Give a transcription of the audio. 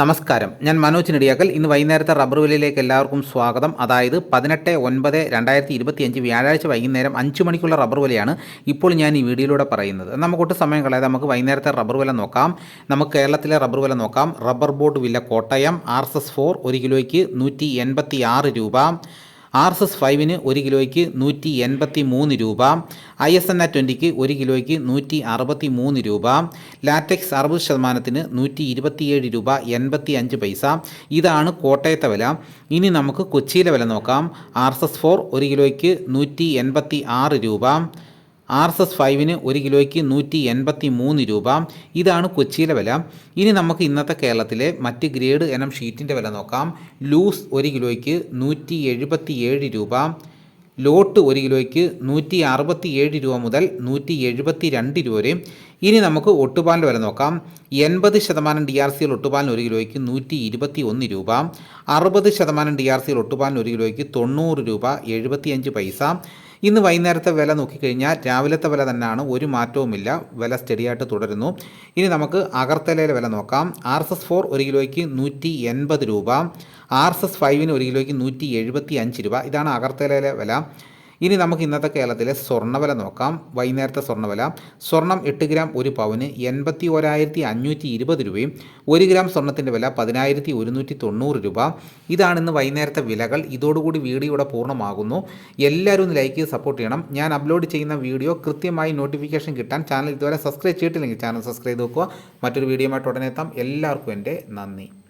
നമസ്കാരം. ഞാൻ മനോജ് നെടിയാക്കൽ. ഇന്ന് വൈകുന്നേരത്തെ റബ്ബർ വിലയിലേക്ക് എല്ലാവർക്കും സ്വാഗതം. അതായത് പതിനെട്ട് ഒൻപത് രണ്ടായിരത്തി ഇരുപത്തിയഞ്ച് വ്യാഴാഴ്ച വൈകുന്നേരം അഞ്ച് മണിക്കുള്ള റബ്ബർ വിലയാണ് ഇപ്പോൾ ഞാൻ ഈ വീഡിയോയിലൂടെ പറയുന്നത്. നമുക്കൊട്ട് സമയം കളയാതെ നമുക്ക് വൈകുന്നേരത്തെ റബ്ബർ വില നോക്കാം. നമുക്ക് കേരളത്തിലെ റബ്ബർ വില നോക്കാം. റബ്ബർ ബോർഡ് വില Kottayam R S S four ഒരു കിലോയ്ക്ക് നൂറ്റി എൺപത്തി ആറ് രൂപ. ആർ എസ് എസ് ഫൈവിന് ഒരു കിലോയ്ക്ക് നൂറ്റി എൺപത്തി മൂന്ന് രൂപ ഐ എസ് എൻ ആ ട്വന്റിക്ക് ഒരു കിലോയ്ക്ക് നൂറ്റി അറുപത്തി മൂന്ന് രൂപ ലാറ്റക്സ് അറുപത് ശതമാനത്തിന് നൂറ്റി ഇരുപത്തിയേഴ് രൂപ എൺപത്തി അഞ്ച് പൈസ. ഇതാണ് കോട്ടയത്തെ വില. ഇനി നമുക്ക് കൊച്ചിയിലെ വില നോക്കാം. ആർ എസ് എസ് ഫോർ ഒരു കിലോയ്ക്ക് നൂറ്റി എൺപത്തി ആറ് രൂപ ആർ എസ് എസ് ഫൈവിന് ഒരു കിലോയ്ക്ക് നൂറ്റി എൺപത്തി മൂന്ന് രൂപ. ഇതാണ് കൊച്ചിയിലെ വില. ഇനി നമുക്ക് ഇന്നത്തെ കേരളത്തിലെ മറ്റ് ഗ്രേഡ് എനം ഷീറ്റിന്റെ വില നോക്കാം. ലൂസ് ഒരു കിലോയ്ക്ക് നൂറ്റി എഴുപത്തി ഏഴ് രൂപ. ലോട്ട് ഒരു കിലോയ്ക്ക് നൂറ്റി അറുപത്തി ഏഴ് രൂപ മുതൽ നൂറ്റി എഴുപത്തി രണ്ട് രൂപ വരെ. ഇനി നമുക്ക് ഒട്ടുപാലിന്റെ വില നോക്കാം. എൺപത് ശതമാനം ഡി ആർ സിയിൽ ഒട്ടുപാലിന് ഒരു കിലോയ്ക്ക് നൂറ്റി ഇരുപത്തി ഒന്ന് രൂപ. അറുപത് ശതമാനം ഡി ആർ സിയിൽ ഒട്ടുപാലിന് ഒരു കിലോയ്ക്ക് തൊണ്ണൂറ് രൂപ എഴുപത്തിയഞ്ച് പൈസ. ഇന്ന് വൈകുന്നേരത്തെ വില നോക്കിക്കഴിഞ്ഞാൽ രാവിലത്തെ വില തന്നെയാണ്. ഒരു മാറ്റവുമില്ല. വില സ്റ്റഡിയായിട്ട് തുടരുന്നു. ഇനി നമുക്ക് അഗർത്തലയിലെ വില നോക്കാം. ആർ എസ് എസ് ഫോർ ഒരു കിലോയ്ക്ക് നൂറ്റി എൺപത് രൂപ. ആർ എസ് എസ് ഫൈവിന് ഒരു കിലോയ്ക്ക് നൂറ്റി എഴുപത്തി അഞ്ച് രൂപ. ഇതാണ് അഗർത്തലയിലെ വില. ഇനി നമുക്ക് ഇന്നത്തെ കേരളത്തിലെ സ്വർണവില നോക്കാം. വൈകുന്നേരത്തെ സ്വർണവില. സ്വർണം എട്ട് ഗ്രാം ഒരു പവന് എൺപത്തി ഒരായിരത്തി അഞ്ഞൂറ്റി ഇരുപത് രൂപയും ഒരു ഗ്രാം സ്വർണത്തിന്റെ വില പതിനായിരത്തി ഒരുന്നൂറ്റി തൊണ്ണൂറ് രൂപ. ഇതാണ് ഇന്ന് വൈകുന്നേരത്തെ വിലകൾ. ഇതോടുകൂടി വീഡിയോ ഇവിടെ പൂർണമാകുന്നു. എല്ലാവരും ഒന്ന് ലൈക്ക് ചെയ്ത് സപ്പോർട്ട് ചെയ്യണം. ഞാൻ അപ്ലോഡ് ചെയ്യുന്ന വീഡിയോ കൃത്യമായി നോട്ടിഫിക്കേഷൻ കിട്ടാൻ ചാനൽ ഇതുവരെ സബ്സ്ക്രൈബ് ചെയ്തിട്ടില്ലെങ്കിൽ ചാനൽ സബ്സ്ക്രൈബ് നോക്കുക മറ്റൊരു വീഡിയോയുമായിട്ട് ഉടനെ എത്താം. എല്ലാവർക്കും എന്റെ നന്ദി.